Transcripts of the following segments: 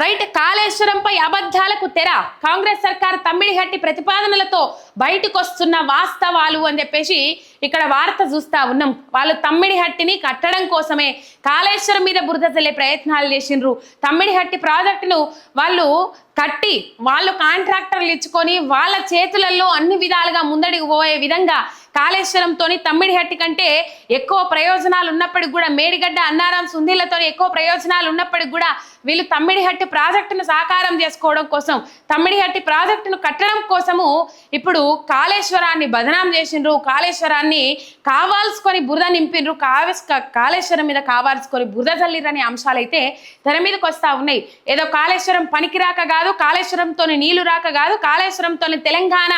Right కాళేశ్వరంపై అబద్ధాలకు తెర. కాంగ్రెస్ సర్కార్ తమ్మిడిహట్టి ప్రతిపాదనలతో బయటకు వస్తున్న వాస్తవాలు అని చెప్పేసి ఇక్కడ వార్త చూస్తా ఉన్నాం. వాళ్ళు తమ్మిడిహట్టిని కట్టడం కోసమే కాళేశ్వరం మీద బురద చల్లే ప్రయత్నాలు చేసిండ్రు. తమ్మిడిహట్టి ప్రాజెక్టును వాళ్ళు కట్టి వాళ్ళు కాంట్రాక్టర్లు ఇచ్చుకొని వాళ్ళ చేతులలో అన్ని విధాలుగా ముందడికి పోయే విధంగా కాళేశ్వరంతోని తమ్మిడిహట్టి కంటే ఎక్కువ ప్రయోజనాలు ఉన్నప్పటికి కూడా మేడిగడ్డ అన్నారం సుందీలతో ఎక్కువ ప్రయోజనాలు ఉన్నప్పటికి కూడా వీళ్ళు తమ్మిడిహట్టి ప్రాజెక్టును సాకారం చేసుకోవడం కోసం తమ్మిడిహట్టి ప్రాజెక్టును కట్టడం కోసము ఇప్పుడు కాళేశ్వరాన్ని బదనాం చేసిండ్రు. కాళేశ్వరాన్ని కావాల్సుకొని బురద నింపిండ్రు కావేస్ కాళేశ్వరం మీద కావాల్సుకొని బురద జల్లిరనే అంశాలైతే తెర మీదకి వస్తా ఉన్నాయి. ఏదో కాళేశ్వరం పనికిరాక కాదు కాళేశ్వరంతోని నీళ్ళు రాక కాదు కాళేశ్వరంతోని తెలంగాణ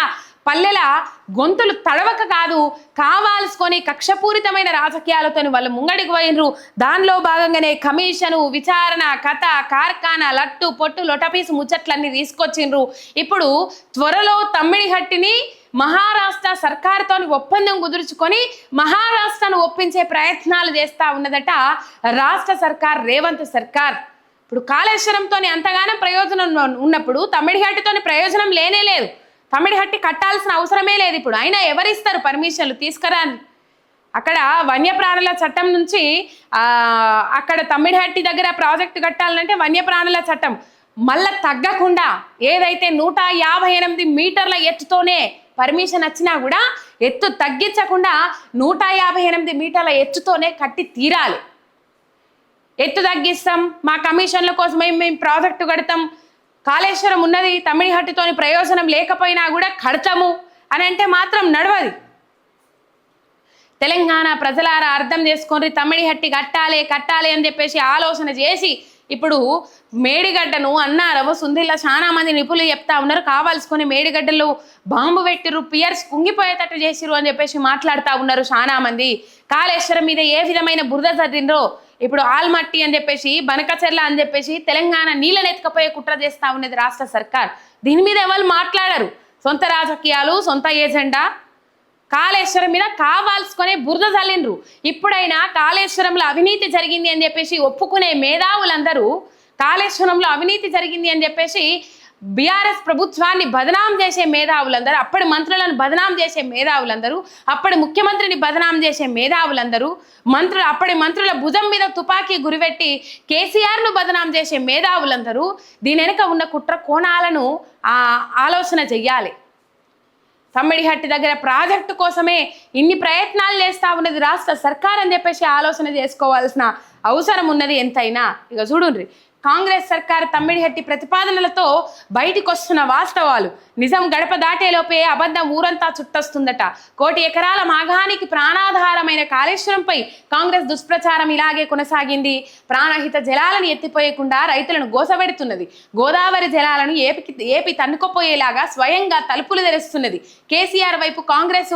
పల్లెల గొంతులు తడవక కాదు కావాల్సుకొని కక్షపూరితమైన రాజకీయాలతో వాళ్ళు ముంగడికి పోయినరు. దానిలో భాగంగానే కమిషను విచారణ కథ కార్ఖానా లట్టు పొట్టు లొటపీసు ముచ్చట్లన్నీ తీసుకొచ్చిండ్రు. ఇప్పుడు త్వరలో తమ్మిడిహట్టిని మహారాష్ట్ర సర్కార్తో ఒప్పందం కుదుర్చుకొని మహారాష్ట్రను ఒప్పించే ప్రయత్నాలు చేస్తా ఉన్నదట రాష్ట్ర సర్కార్ రేవంత్ సర్కార్. ఇప్పుడు కాళేశ్వరంతో అంతగానో ప్రయోజనం ఉన్నప్పుడు తమ్మిడిహట్టితోని ప్రయోజనం లేనే లేదు. తమిడిహట్టి కట్టాల్సిన అవసరమే లేదు ఇప్పుడు. అయినా ఎవరిస్తారు పర్మిషన్లు? తీసుకురా అక్కడ వన్యప్రాణుల చట్టం నుంచి అక్కడ తమ్మిడిహట్టి దగ్గర ప్రాజెక్టు కట్టాలంటే వన్యప్రాణుల చట్టం. మళ్ళా తగ్గకుండా ఏదైతే నూట యాభై ఎనిమిది మీటర్ల ఎత్తుతోనే పర్మిషన్ వచ్చినా కూడా ఎత్తు తగ్గించకుండా నూట యాభై ఎనిమిది మీటర్ల ఎత్తుతోనే కట్టి తీరాలి. ఎత్తు తగ్గిస్తాం మా కమిషన్ల కోసమే మేము ప్రాజెక్టు కడతాం కాళేశ్వరం ఉన్నది తమిళిహట్టితోని ప్రయోజనం లేకపోయినా కూడా కడతాము అని అంటే మాత్రం నడవది. తెలంగాణ ప్రజలారా అర్థం చేసుకొని తమిళహట్టి కట్టాలి కట్టాలి అని చెప్పేసి ఆలోచన చేసి ఇప్పుడు మేడిగడ్డను అన్నారవు సుందిల్లా చాలా మంది నిపుణులు చెప్తా ఉన్నారు. కావాల్సుకొని మేడిగడ్డలు బాంబు పెట్టిరు పియర్స్ కుంగిపోయేటట్టు చేసిరు అని చెప్పేసి మాట్లాడుతూ ఉన్నారు చాలా మంది. కాళేశ్వరం మీద ఏ విధమైన బురద చదివిండ్రో ఇప్పుడు ఆల్మట్టి అని చెప్పేసి బనకచెర్ల అని చెప్పేసి తెలంగాణ నీళ్ళని ఎత్తుకపోయే కుట్ర చేస్తా ఉన్నది రాష్ట్ర సర్కార్. దీని మీద ఎవరు మాట్లాడరు? సొంత రాజకీయాలు సొంత ఏజెండా? కాళేశ్వరం మీద కావాల్సుకొని బురద చల్లిండ్రు ఇప్పుడైనా కాళేశ్వరంలో అవినీతి జరిగింది అని చెప్పేసి ఒప్పుకునే మేధావులందరూ కాళేశ్వరంలో అవినీతి జరిగింది అని చెప్పేసి బీఆర్ఎస్ ప్రభుత్వాన్ని బదనాం చేసే మేధావులందరూ అప్పటి మంత్రులను బదనాం చేసే మేధావులందరూ అప్పటి ముఖ్యమంత్రిని బదనాం చేసే మేధావులందరూ మంత్రులు అప్పటి మంత్రుల భుజం మీద తుపాకీ గురిపెట్టి కేసీఆర్ను బదనాం చేసే మేధావులందరూ దీని వెనుక ఉన్న కుట్ర కోణాలను ఆలోచన చెయ్యాలి. తమ్మిడిహట్టి దగ్గర ప్రాజెక్టు కోసమే ఇన్ని ప్రయత్నాలు చేస్తా ఉన్నది రాష్ట్ర సర్కార్ అని చెప్పేసి ఆలోచన చేసుకోవాల్సిన అవసరం ఉన్నది ఎంతైనా. ఇక చూడుండ్రి కాంగ్రెస్ సర్కార్ తమ్మిడిహట్టి ప్రతిపాదనలతో బయటికి వస్తున్న వాస్తవాలు. నిజం గడప దాటేలోపే అబద్ధం ఊరంతా చుట్టొస్తుందట. కోటి ఎకరాల మాఘానికి ప్రాణాధారమైన కాళేశ్వరంపై కాంగ్రెస్ దుష్ప్రచారం ఇలాగే కొనసాగింది. ప్రాణహిత జలాలను ఎత్తిపోయకుండా రైతులను గోసబెడుతున్నది. గోదావరి జలాలను ఏపీ ఏపీ తన్నుకుపోయేలాగా స్వయంగా తలుపులు తెరుస్తున్నది. కేసీఆర్ వైపు కాంగ్రెస్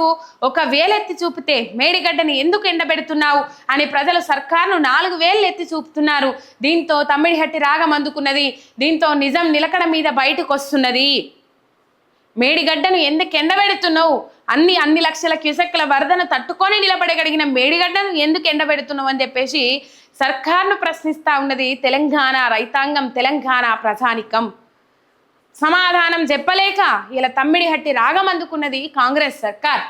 ఒక వేలెత్తి చూపితే మేడిగడ్డని ఎందుకు ఎండబెడుతున్నావు అని ప్రజలు సర్కార్ను నాలుగు వేలు ఎత్తి చూపుతున్నారు. దీంతో తమ్మిడిహట్టి రాగం అందుకున్నది. దీంతో నిజం నిలకడ మీద బయటకు వస్తున్నది మేడిగడ్డను ఎందుకు ఎండబెడుతున్నావు అన్ని అన్ని లక్షల క్యూసెక్ల వరదను తట్టుకొని నిలబడగలిగిన మేడిగడ్డను ఎందుకు ఎండబెడుతున్నావు అని చెప్పేసి సర్కార్ను ప్రశ్నిస్తా ఉన్నది తెలంగాణ రైతాంగం తెలంగాణ ప్రజానికం. సమాధానం చెప్పలేక ఇలా తమ్మిడిహట్టి రాగం అందుకున్నది కాంగ్రెస్ సర్కార్.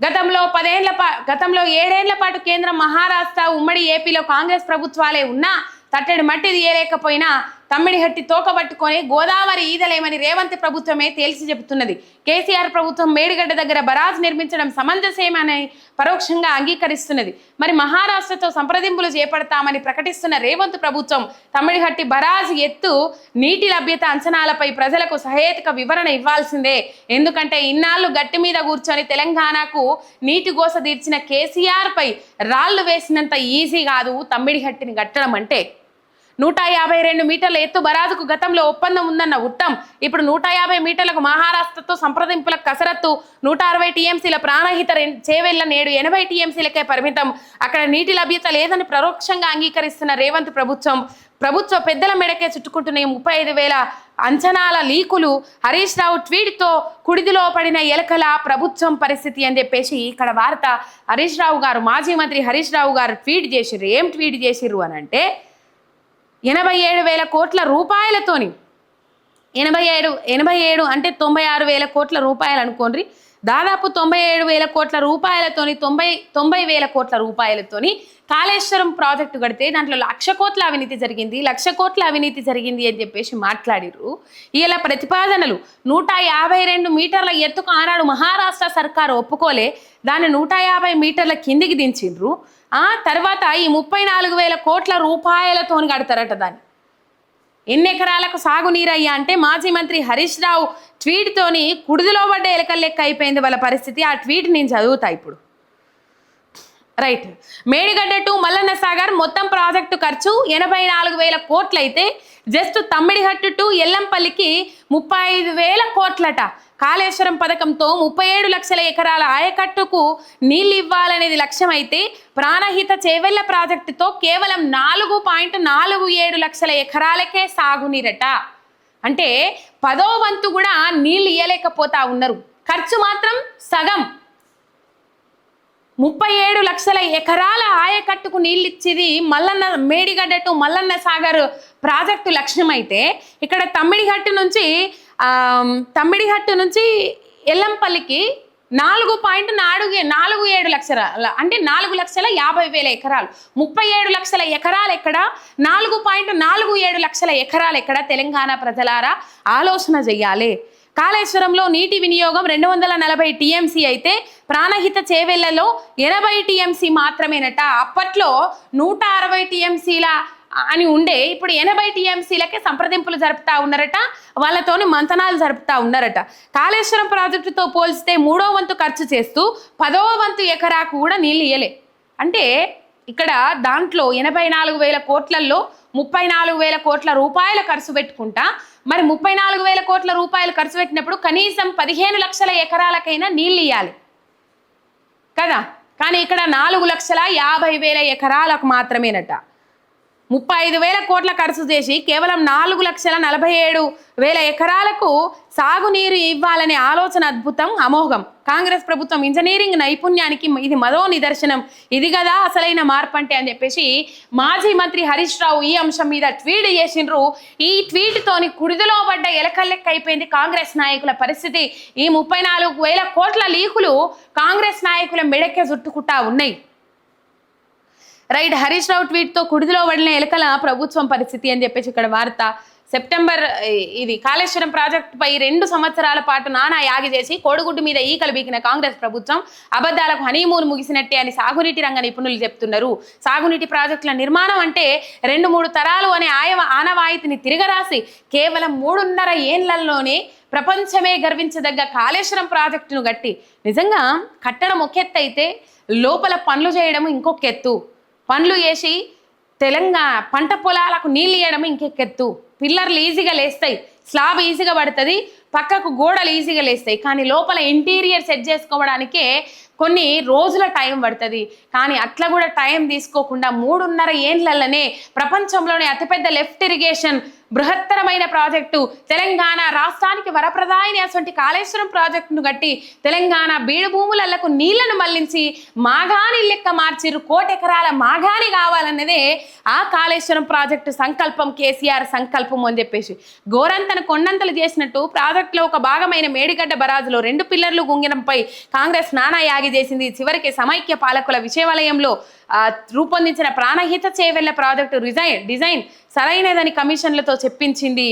గతంలో పదేళ్ళ పా గతంలో ఏడేళ్ళ పాటు కేంద్రం మహారాష్ట్ర ఉమ్మడి ఏపీలో కాంగ్రెస్ ప్రభుత్వాలే ఉన్నా ತಟ್ಟೆಡು ಮಟ್ಟಿದ ಏರೇಕಪ್ಪೋಯ್ನಾ తమ్మిడిహట్టి తోక పట్టుకొని గోదావరి ఈదలేమని రేవంత్ ప్రభుత్వమే తేల్చి చెబుతున్నది. కేసీఆర్ ప్రభుత్వం మేడిగడ్డ దగ్గర బరాజ్ నిర్మించడం సమంజసేమని పరోక్షంగా అంగీకరిస్తున్నది. మరి మహారాష్ట్రతో సంప్రదింపులు చేపడతామని ప్రకటిస్తున్న రేవంత్ ప్రభుత్వం తమ్మిడిహట్టి బరాజ్ ఎత్తు నీటి లభ్యత అంచనాలపై ప్రజలకు సహేతుక వివరణ ఇవ్వాల్సిందే. ఎందుకంటే ఇన్నాళ్ళు గట్టి మీద కూర్చొని తెలంగాణకు నీటి గోస తీర్చిన కేసీఆర్ పై రాళ్ళు వేసినంత ఈజీ కాదు తమ్మిడిహట్టిని కట్టడం అంటే. నూట యాభై రెండు మీటర్ల ఎత్తు బరాజుకు గతంలో ఒప్పందం ఉందన్న ఉత్తమ్ ఇప్పుడు నూట యాభై మీటర్లకు మహారాష్ట్రతో సంప్రదింపుల కసరత్తు నూట అరవై టీఎంసీల ప్రాణహిత చేవెళ్ళ నేడు ఎనభై టీఎంసీలకే పరిమితం. అక్కడ నీటి లభ్యత లేదని పరోక్షంగా అంగీకరిస్తున్న రేవంత్ ప్రభుత్వం ప్రభుత్వ పెద్దల మెడకే చుట్టుకుంటున్న ఈ ముప్పై ఐదు వేల అంచనాల లీకులు హరీష్ రావు ట్వీట్తో కుడిదిలో పడిన ఎలకల ప్రభుత్వం పరిస్థితి అని చెప్పేసి ఇక్కడ వార్త. హరీష్ రావు గారు మాజీ మంత్రి హరీష్ రావు గారు ట్వీట్ చేసిర్రు. ఏం ట్వీట్ చేసిర్రు అని అంటే ఎనభై ఏడు వేల కోట్ల రూపాయలతోని ఎనభై ఏడు ఎనభై ఏడు అంటే తొంభై ఆరు వేల కోట్ల రూపాయలు అనుకోండి దాదాపు తొంభై ఏడు వేల కోట్ల రూపాయలతోని తొంభై తొంభై వేల కోట్ల రూపాయలతోని కాళేశ్వరం ప్రాజెక్టు కడితే దాంట్లో లక్ష కోట్ల అవినీతి జరిగింది లక్ష కోట్ల అవినీతి జరిగింది అని చెప్పేసి మాట్లాడిర్రు. ఇలా ప్రతిపాదనలు నూట యాభై రెండు మీటర్ల ఎత్తుకు ఆనాడు మహారాష్ట్ర సర్కారు ఒప్పుకోలే దాన్ని నూట యాభై మీటర్ల కిందికి దించిండ్రు. ఆ తర్వాత ఈ ముప్పై నాలుగు వేల కోట్ల రూపాయలతోని కడతారట దాన్ని. ఎన్ని ఎకరాలకు సాగునీరయ్యా అంటే మాజీ మంత్రి హరీష్ రావు. ట్వీట్తోని కుడిదిలో పడ్డ ఎలకల లెక్క అయిపోయింది వాళ్ళ పరిస్థితి. ఆ ట్వీట్ నేను చదువుతా ఇప్పుడు. రైట్ మేడిగడ్డ టు మల్లన్న సాగర్ మొత్తం ప్రాజెక్టు ఖర్చు ఎనభై నాలుగు వేల కోట్లయితే జస్ట్ తమ్మిడిహట్టు టు ఎల్లంపల్లికి ముప్పై ఐదు వేల కోట్లట. కాళేశ్వరం పథకంతో ముప్పై ఏడు లక్షల ఎకరాల ఆయకట్టుకు నీళ్ళు ఇవ్వాలనేది లక్ష్యం అయితే ప్రాణహిత చేవెళ్ళ ప్రాజెక్టుతో కేవలం నాలుగు పాయింట్ నాలుగు ఏడు లక్షల ఎకరాలకే సాగునీరట. అంటే పదో వంతు కూడా నీళ్ళు ఇయ్యలేకపోతా ఉన్నారు. ఖర్చు మాత్రం సగం. ముప్పై ఏడు లక్షల ఎకరాల ఆయకట్టుకు నీళ్ళిచ్చేది మల్లన్న మేడిగడ్డ టు మల్లన్న సాగర్ ప్రాజెక్టు లక్ష్యం అయితే ఇక్కడ తమ్మిడిహట్టు నుంచి తమ్మిడిహట్టు నుంచి ఎల్లంపల్లికి నాలుగు పాయింట్ నాలుగు నాలుగు ఏడు లక్షల అంటే నాలుగు లక్షల యాభై వేల ఎకరాలు. ముప్పై ఏడు లక్షల ఎకరాలు ఎక్కడ? నాలుగు పాయింట్ నాలుగు ఏడు లక్షల ఎకరాలు ఎక్కడ? తెలంగాణ ప్రజలారా ఆలోచన చెయ్యాలి. కాళేశ్వరంలో నీటి వినియోగం రెండు వందల నలభై టీఎంసీ అయితే ప్రాణహిత చేవెళ్ళలో ఎనభై టీఎంసీ మాత్రమేనట. అప్పట్లో నూట అరవై టీఎంసీల అని ఉండే ఇప్పుడు ఎనభై టీఎంసీలకే సంప్రదింపులు జరుపుతా ఉన్నారట. వాళ్ళతోని మంతనాలు జరుపుతా ఉన్నారట. కాళేశ్వరం ప్రాజెక్టుతో పోల్చితే మూడో వంతు ఖర్చు చేస్తూ పదవ వంతు ఎకరాకు కూడా నీళ్ళు ఇయ్యలే. అంటే ఇక్కడ దాంట్లో ఎనభై నాలుగు వేల కోట్లల్లో ముప్పై నాలుగు వేల కోట్ల రూపాయల ఖర్చు పెట్టుకుంటా. మరి ముప్పై నాలుగు వేల కోట్ల రూపాయలు ఖర్చు పెట్టినప్పుడు కనీసం పదిహేను లక్షల ఎకరాలకైనా నీళ్ళు ఇవ్వాలి కదా? కానీ ఇక్కడ నాలుగు లక్షల యాభై వేల ఎకరాలకు మాత్రమేనట. ముప్పై ఐదు వేల కోట్ల ఖర్చు చేసి కేవలం నాలుగు లక్షల నలభై ఏడు వేల ఎకరాలకు సాగునీరు ఇవ్వాలనే ఆలోచన అద్భుతం అమోఘం. కాంగ్రెస్ ప్రభుత్వం ఇంజనీరింగ్ నైపుణ్యానికి ఇది మరో నిదర్శనం. ఇది కదా అసలైన మార్పు అంటే అని చెప్పేసి మాజీ మంత్రి హరీష్ రావు ఈ అంశం మీద ట్వీట్ చేసిండ్రు. ఈ ట్వీట్ తోని కుడిదిలో పడ్డ ఎలకల్లెక్క అయిపోయింది కాంగ్రెస్ నాయకుల పరిస్థితి. ఈ ముప్పై నాలుగు వేల కోట్ల లీకులు కాంగ్రెస్ నాయకుల మెడకే జుట్టుకుంటా ఉన్నాయి. రైట్ హరీష్ రావు ట్వీట్తో కుడిదిలో పడిన ఎలకల ప్రభుత్వం పరిస్థితి అని చెప్పేసి ఇక్కడ వార్త. సెప్టెంబర్ ఇది కాళేశ్వరం ప్రాజెక్టుపై రెండు సంవత్సరాల పాటు నానా యాగి చేసి కోడిగుడ్డు మీద ఈకలు బీకిన కాంగ్రెస్ ప్రభుత్వం అబద్ధాలకు హనీమూన్ ముగిసినట్టే అని సాగునీటి రంగ నిపుణులు చెప్తున్నారు. సాగునీటి ప్రాజెక్టుల నిర్మాణం అంటే రెండు మూడు తరాలు అనే ఆయ ఆనవాయితీని తిరగరాసి కేవలం మూడున్నర ఏండ్లలోనే ప్రపంచమే గర్వించదగ్గ కాళేశ్వరం ప్రాజెక్టును గట్టి నిజంగా కట్టడం ఒక ఎత్తు అయితే లోపల పనులు చేయడం ఇంకొక ఎత్తు పండ్లు వేసి తెలంగాణ పంట పొలాలకు నీళ్ళు ఇవ్వడం ఇంకెక్కెత్తు. పిల్లర్లు ఈజీగా లేస్తాయి. స్లాబ్ ఈజీగా పడుతుంది. పక్కకు గోడలు ఈజీగా లేస్తాయి. కానీ లోపల ఇంటీరియర్ సెట్ చేసుకోవడానికే కొన్ని రోజుల టైం పడుతుంది. కానీ అట్లా కూడా టైం తీసుకోకుండా మూడున్నర ఏండ్లలోనే ప్రపంచంలోనే అతిపెద్ద లెఫ్ట్ ఇరిగేషన్ బృహత్తరమైన ప్రాజెక్టు. తెలంగాణ రాష్ట్రానికి వరప్రదాయిని అటువంటి కాళేశ్వరం ప్రాజెక్టును కట్టి తెలంగాణ బీడు భూములకు నీళ్ళను మళ్ళించి మాగాని లెక్క మార్చిరు కోటెకరాల మాగాని కావాలన్నదే ఆ కాళేశ్వరం ప్రాజెక్టు సంకల్పం కేసీఆర్ సంకల్పం అని చెప్పేసి. గోరంతను కొండంతలు చేసినట్టు ప్రాజెక్టులో ఒక భాగమైన మేడిగడ్డ బరాజులో రెండు పిల్లర్లు గుంగినంపై కాంగ్రెస్ నానా యాగి చేసింది. చివరికి సమైక్య పాలకుల విషయవలయంలో రూపొందించిన Pranahita Chevella project resign design సరైనదని కమిషన్లతో చెప్పించింది.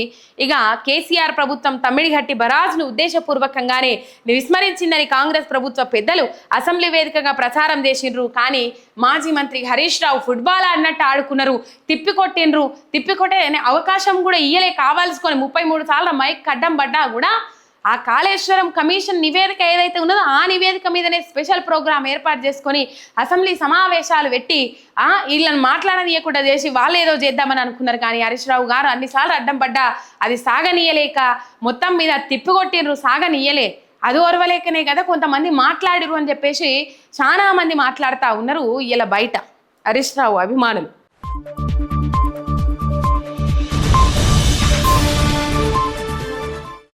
ఇక కేసీఆర్ ప్రభుత్వం తమ్మిడిహట్టి బరాజ్ను ఉద్దేశపూర్వకంగానే విస్మరించిందని కాంగ్రెస్ ప్రభుత్వ పెద్దలు అసెంబ్లీ వేదికగా ప్రచారం చేసిండ్రు. కానీ మాజీ మంత్రి హరీష్ రావు ఫుట్బాల్ ఆడినట్టు ఆడుకున్నారు. తిప్పికొట్టిండ్రు. తిప్పికొట్టే అవకాశం కూడా ఇయ్యలే. కావాల్సుకొని ముప్పై మూడు సార్లు మైక్ అడ్డం పడ్డా కూడా ఆ కాళేశ్వరం కమిషన్ నివేదిక ఏదైతే ఉన్నదో ఆ నివేదిక మీదనే స్పెషల్ ప్రోగ్రామ్ ఏర్పాటు చేసుకొని అసెంబ్లీ సమావేశాలు పెట్టి ఆ వీళ్ళని మాట్లాడనీయకుండా చేసి వాళ్ళు ఏదో చేద్దామని అనుకున్నారు. కానీ హరీష్ రావు గారు అన్నిసార్లు అడ్డం పడ్డా అది సాగనీయలేక మొత్తం మీద తిప్పికొట్టిర్రు సాగనీయలే. అది ఓర్వలేకనే కదా కొంతమంది మాట్లాడిరు అని చెప్పేసి చాలా మంది మాట్లాడుతూ ఉన్నారు ఇలా బయట. హరీష్ రావు అభిమానులు.